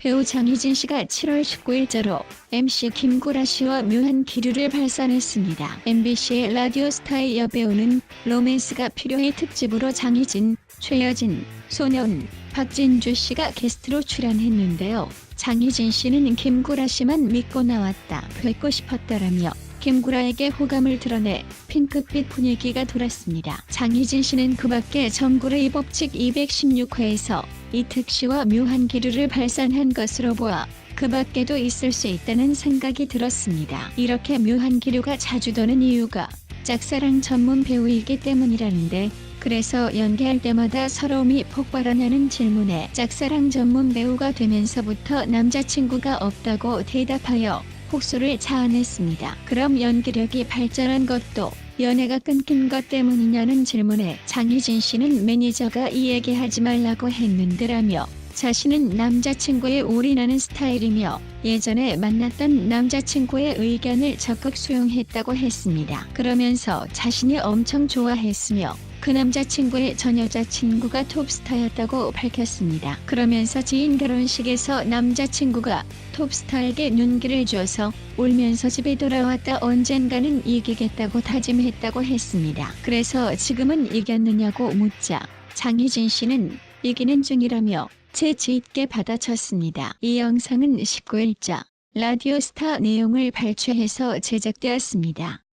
배우 장희진 씨가 7월 19일자로 MC 김구라 씨와 묘한 기류를 발산했습니다. MBC의 라디오 스타의 여배우는 로맨스가 필요해 특집으로 장희진, 최여진, 손여운, 박진주 씨가 게스트로 출연했는데요. 장희진 씨는 김구라 씨만 믿고 나왔다, 뵙고 싶었다라며 김구라에게 호감을 드러내 핑크빛 분위기가 돌았습니다. 장희진 씨는 그 밖에 정구의 법칙 216회에서 이특 씨와 묘한 기류를 발산한 것으로 보아 그 밖에도 있을 수 있다는 생각이 들었습니다. 이렇게 묘한 기류가 자주 도는 이유가 짝사랑 전문 배우이기 때문이라는데 그래서 연기할 때마다 서러움이 폭발하냐는 질문에 짝사랑 전문 배우가 되면서부터 남자친구가 없다고 대답하여 혹소를 자아냈습니다. 그럼 연기력이 발전한 것도 연애가 끊긴 것 때문이냐는 질문에 장희진 씨는 매니저가 이 얘기하지 말라고 했는데라며 자신은 남자친구에 올인하는 스타일이며 예전에 만났던 남자친구의 의견을 적극 수용했다고 했습니다. 그러면서 자신이 엄청 좋아했으며 그 남자친구의 전 여자친구가 톱스타였다고 밝혔습니다. 그러면서 지인 결혼식에서 남자친구가 톱스타에게 눈길을 줘서 울면서 집에 돌아왔다 언젠가는 이기겠다고 다짐했다고 했습니다. 그래서 지금은 이겼느냐고 묻자 장희진 씨는 이기는 중이라며 재치 있게 받아쳤습니다. 이 영상은 19일자 라디오스타 내용을 발췌해서 제작되었습니다.